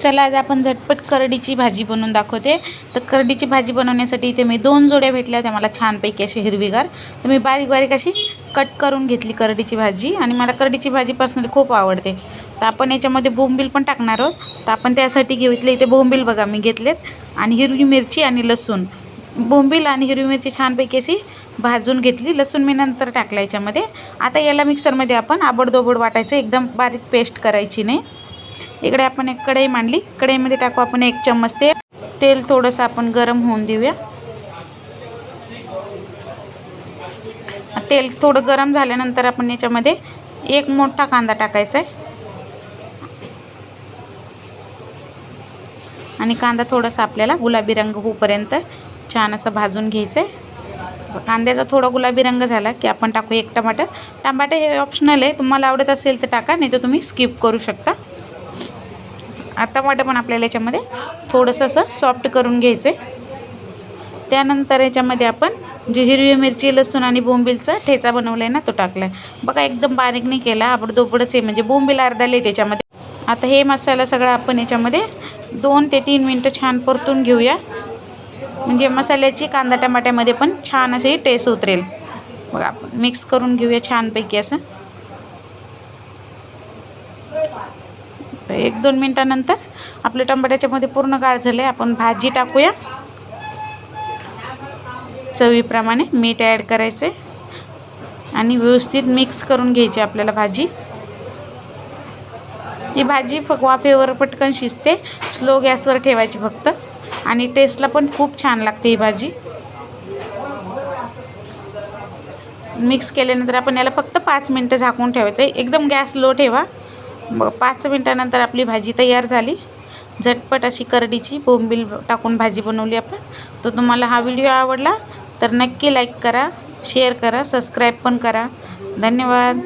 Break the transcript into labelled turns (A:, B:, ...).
A: चला आज आपण झटपट करडीची भाजी बनवून दाखवते. तर करडीची भाजी बनवण्यासाठी इथे मी दोन जोड्या भेटल्या होत्या मला छानपैकी अशी हिरवीगार. तर मी बारीक बारीक अशी कट करून घेतली करडीची भाजी आणि मला करडीची भाजी पर्सनली खूप आवडते. तर आपण याच्यामध्ये बोंबील पण टाकणार आहोत. तर आपण त्यासाठी घेतले इथे बोंबील बघा मी घेतलेत. आणि हिरवी मिरची आणि लसूण. बोंबील आणि हिरवी मिरची छानपैकी अशी भाजून घेतली. लसूण मी नंतर टाकला याच्यामध्ये. आता याला मिक्सरमध्ये आपण आबडदोबड वाटायचं एकदम बारीक पेस्ट करायची नाही. इकडे आपण एक कढई मांडली. कढईमध्ये टाकू आपण एक चम्मच तेल. तेल थोडंसं आपण गरम होऊन देऊया. तेल थोडं गरम झाल्यानंतर आपण याच्यामध्ये एक मोठा कांदा टाकायचा आहे. आणि कांदा थोडासा आपल्याला गुलाबी रंग होऊपर्यंत छान असं भाजून घ्यायचं आहे. कांद्याचा थोडा गुलाबी रंग झाला की आपण टाकू एक टमाटर. टमाटे हे ऑप्शनल आहे. तुम्हाला आवडत असेल तर टाका नाही तर तुम्ही स्किप करू शकता. आता टमाटर पण आपल्याला याच्यामध्ये थोडंसं असं सॉफ्ट करून घ्यायचं आहे. त्यानंतर याच्यामध्ये आपण जे हिरवी मिरची लसूण आणि बोंबीलचा ठेचा बनवला आहे ना तो टाकला आहे बघा एकदम बारीक नाही केला आबडदोबडच आहे म्हणजे बोंबील अर्धाले त्याच्यामध्ये आता हे मसाला सगळा आपण याच्यामध्ये दोन ते तीन मिनटं छान परतून घेऊया. म्हणजे मसाल्याची कांदा टमाट्यामध्ये पण छान अशी टेस्ट उतरेल. बघा आपण मिक्स करून घेऊया छानपैकी असं. एक दोन मिनटानंतर आपल्या टमाट्याच्यामध्ये पूर्ण गाळ झाले आपण भाजी टाकूया. चवीप्रमाणे मीठ ॲड करायचे आणि व्यवस्थित मिक्स करून घ्यायची आपल्याला भाजी. ही भाजी फक्त वाफेवर पटकन शिजते स्लो गॅसवर ठेवायची फक्त. आणि टेस्टला पण खूप छान लागते ही भाजी. मिक्स केल्यानंतर आपण याला फक्त पाच मिनटं झाकून ठेवायचं. आहे एकदम गॅस लो ठेवा. पाच मिनटानंतर आपली भाजी तयार झाली. झटपट अशी करडीची बोंबील टाकून भाजी बनवली आपण. तर तुम्हाला हा व्हिडिओ आवडला तर नक्की लाईक करा शेअर करा सबस्क्राईब पण करा. धन्यवाद.